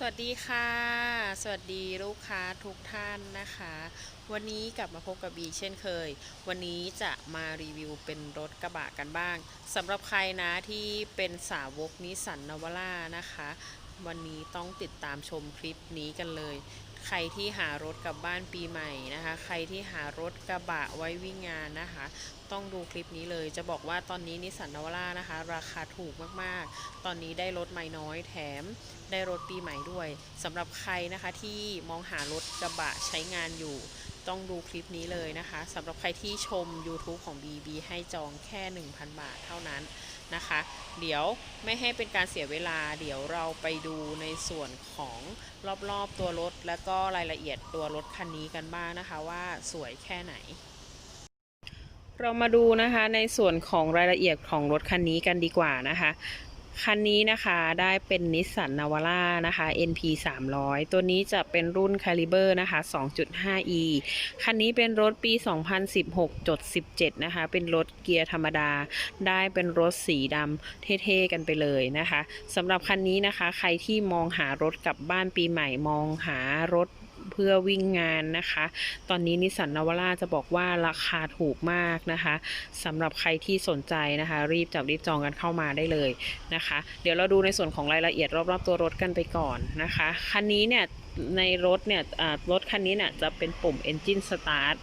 สวัสดีค่ะ สวัสดีลูกค้าทุกท่านนะคะ วันนี้กลับมาพบกับบีเช่นเคย วันนี้จะมารีวิวเป็นรถกระบะกันบ้างสำหรับใครนะที่เป็นสาวกนิสสันนวล่านะคะ วันนี้ต้องติดตามชมคลิปนี้กันเลย ใครที่หารถกลับบ้านปีใหม่นะคะ ใครที่หารถกระบะไว้วิ่งงานนะคะ ต้องดูคลิปนี้เลย จะบอกว่าตอนนี้นิสสันนวล่านะคะ ราคาถูกมากๆ ตอนนี้ได้รถใหม่น้อยแถมได้รถปีใหม่ด้วยสำหรับใครนะคะที่มองหารถกระบะใช้งานอยู่ต้องดูคลิปนี้เลยนะคะสำหรับใครที่ชม YouTube ของ BB ให้จองแค่ 1,000 บาทเท่านั้น นะคะ เดี๋ยวไม่ให้เป็นการเสียเวลา เดี๋ยวเราไปดูในส่วนของรอบๆตัวรถ และก็รายละเอียดตัวรถคันนี้กันบ้างนะคะว่าสวยแค่ไหน เรามาดูนะคะในส่วนของรายละเอียดของรถคันนี้กันดีกว่านะคะ คันนี้นะคะได้เป็นนิสสันนาวาร่านะคะ NP 300 ตัวนี้จะเป็นรุ่น Caliber นะคะ 2.5e คันนี้เป็นรถปี 2016.17 นะคะ เป็นรถเกียร์ธรรมดา ได้เป็นรถสีดำเท่ๆกันไปเลยนะคะสำหรับคันนี้นะคะ ใครที่มองหารถกลับบ้านปีใหม่มองหารถ เพื่อวิ่งงานนะคะ ตอนนี้นิสสันนาวาร่าจะบอกว่าราคาถูกมากนะคะสำหรับใครที่สนใจนะคะ รีบจับรีบจองกันเข้ามาได้เลยนะคะ เดี๋ยวเราดูในส่วนของรายละเอียดรอบๆตัวรถกันไปก่อนนะคะคันนี้เนี่ยในรถเนี่ยรถคันนี้เนี่ยจะเป็นปุ่ม Engine Start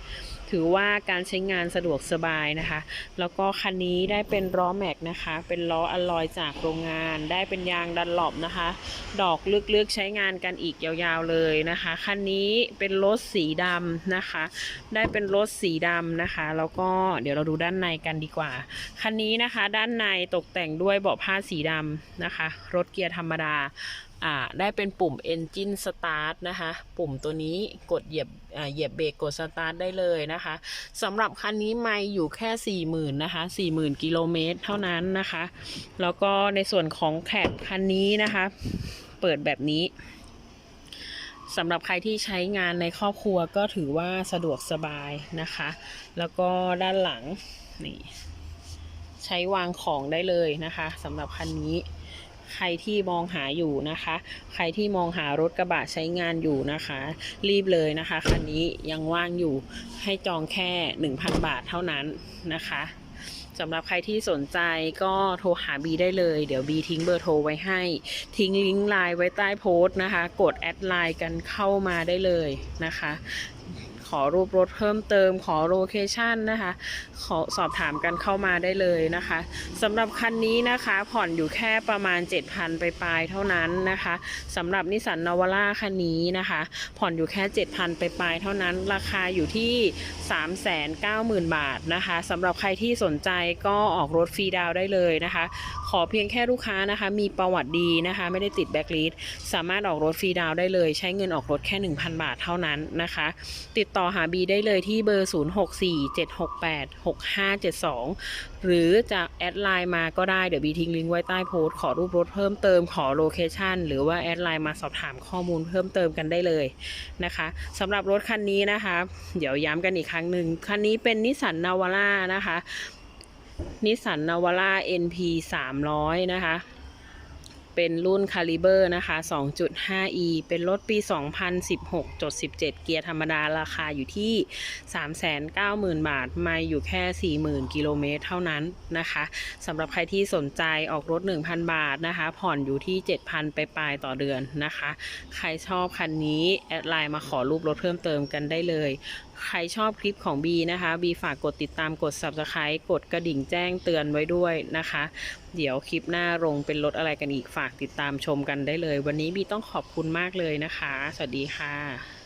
ถือว่าการใช้งานสะดวกสบายนะคะ แล้วก็คันนี้ได้เป็นล้อแม็กนะคะ เป็นล้ออลลอยจากโรงงาน ได้เป็นยางดันหลบนะคะ ดอกลึกๆใช้งานกันอีกยาวๆเลยนะคะ คันนี้เป็นรถสีดำนะคะ ได้เป็นรถสีดำนะคะ แล้วก็เดี๋ยวเราดูด้านในกันดีกว่า คันนี้นะคะด้านในตกแต่งด้วยเบาะผ้าสีดำนะคะ รถเกียร์ธรรมดา อ่าได้เป็นปุ่ม Engine Start นะคะ ปุ่มตัวนี้กดเหยียบเหยียบเบรกกด Start ได้เลยนะคะสำหรับคันนี้ไม่อยู่แค่ 40,000นะคะ40,000กิโลเมตรเท่านั้นนะคะ แล้วก็ในส่วนของแคปคันนี้นะคะ เปิดแบบนี้สำหรับใครที่ใช้งานในครอบครัวก็ถือว่าสะดวกสบายนะคะ แล้วก็ด้านหลังนี่ใช้วางของได้เลยนะคะสำหรับคันนี้ ใครที่มองหาอยู่นะคะ ใครที่มองหารถกระบะใช้งานอยู่นะคะ รีบเลยนะคะคันนี้ยังว่างอยู่ให้จองแค่ 1,000 บาทเท่านั้นนะคะสำหรับใครที่สนใจก็โทรหาบีได้เลย เดี๋ยวบีทิ้งเบอร์โทรไว้ให้ ทิ้งลิงก์ไลน์ไว้ใต้โพสต์นะคะ กดแอดไลน์กันเข้ามาได้เลยนะคะ อรูปรถเพิ่มเติม ขอโลเคชันนะคะ ขอสอบถามกันเข้ามาได้เลยนะคะสำหรับคันนี้นะคะผ่อนอยู่แค่ประมาณ 7,000 ไปปลายเท่านั้นนะคะสำหรับนิสสันนาวาร่าคันนี้นะคะ ผ่อนอยู่แค่ 7,000 ไปปลายเท่านั้น ราคาอยู่ที่ 390,000 บาทนะคะสำหรับใครที่สนใจก็ออกรถฟรีดาวได้เลยนะคะ ขอเพียงแค่ลูกค้านะคะ มีประวัติดีนะคะ ไม่ได้ติดแบ็คลิสสามารถออกรถฟรีดาวได้เลย ใช้เงินออกรถแค่ 1,000 บาทเท่านั้นนะคะ ติดต่อ่อหาบีได้เลยที่เบอร์ 0647686572 หรือจะแอดไลน์มาก็ได้ เดี๋ยวบีทิ้งลิงก์ไว้ใต้โพสต์ขอรูปรถเพิ่มเติมขอโลเคชันหรือว่าแอดไลน์มาสอบถามข้อมูลเพิ่มเติมกันได้เลยนะคะสำหรับรถคันนี้นะคะ เดี๋ยวย้ำกันอีกครั้งหนึ่งคันนี้เป็นนิสสันนาวาร่านะคะนิสสันนาวาร่า NP 300 นะคะ เป็นรุ่น Caliber นะคะ 2.5e เป็นรถปี 2016จด17 เกียร์ธรรมดาราคาอยู่ที่ 390,000 บาท ไม่อยู่แค่ 40,000 กิโลเมตรเท่านั้นนะคะสำหรับใครที่สนใจออกรถ 1,000 บาทนะคะ ผ่อนอยู่ที่ 7,000 ไปปลายต่อเดือนนะคะ ใครชอบคันนี้ แอดไลน์มาขอรูปรถเพิ่มเติมกันได้เลย ใครชอบคลิปของ B นะคะ B ฝากกดติดตามกด Subscribe กดกระดิ่งแจ้งเตือนไว้ด้วยนะคะ เดี๋ยวคลิปหน้าลงเป็นรถอะไรกันอีกฝากติดตามชมกันได้เลย วันนี้บีต้องขอบคุณมากเลยนะคะ สวัสดีค่ะ